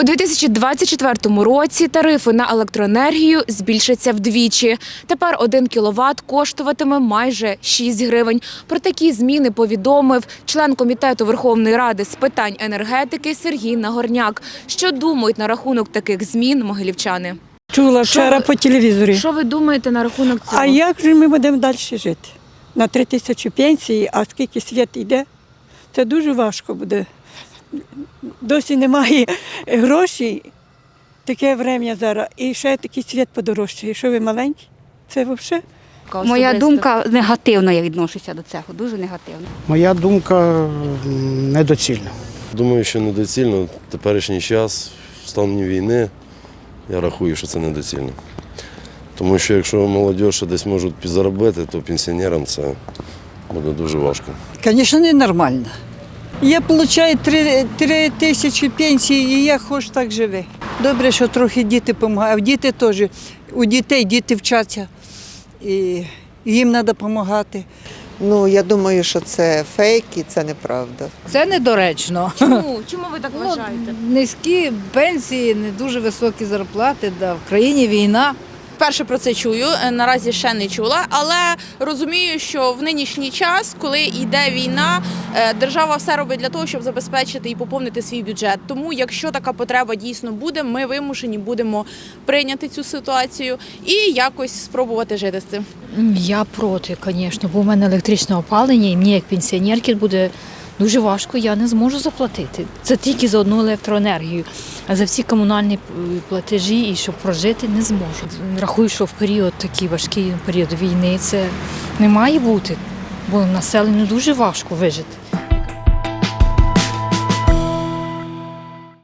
У 2024 році тарифи на електроенергію збільшаться вдвічі. Тепер 1 кіловат коштуватиме майже 6 гривень. Про такі зміни повідомив член комітету Верховної Ради з питань енергетики Сергій Нагорняк. Що думають на рахунок таких змін могилівчани? Чула вчора по телевізорі. Що ви думаєте на рахунок цього? А як же ми будемо далі жити? На три тисячі пенсії, а скільки світ йде? Це дуже важко буде. Досі немає грошей, таке время зараз, і ще такий світ подорожчає. Що ви маленькі? Це взагалі. Моя думка негативно, я відношуся до цього, дуже негативно. Моя думка недоцільна. Думаю, що недоцільно. Теперішній час, в стані війни, я рахую, що це недоцільно. Тому що якщо молодь десь можуть підзаробити, то пенсіонерам це буде дуже важко. Звісно, ненормально. Я отримую 3, 3 тисячі пенсії, і я хоч так живе. Добре, що трохи діти допомагають. А діти теж. У дітей діти вчаться. І їм треба допомагати. Ну, я думаю, що це фейк і це неправда. Це недоречно. Чому? Чому ви так Ну, вважаєте? Низькі пенсії, не дуже високі зарплати, да, в країні війна. Вперше про це чую, е, наразі ще не чула, але розумію, що в нинішній час, коли йде війна, е, держава все робить для того, щоб забезпечити і поповнити свій бюджет. Тому, якщо така потреба дійсно буде, ми вимушені будемо прийняти цю ситуацію і якось спробувати жити з цим. Я проти, звісно, бо в мене електричне опалення, і мені як пенсіонерки буде дуже важко, я не зможу заплатити. Це тільки за одну електроенергію. А за всі комунальні е, платежі і щоб прожити не зможу. Рахую, що в період такий важкий період війни це не має бути, бо населенню дуже важко вижити.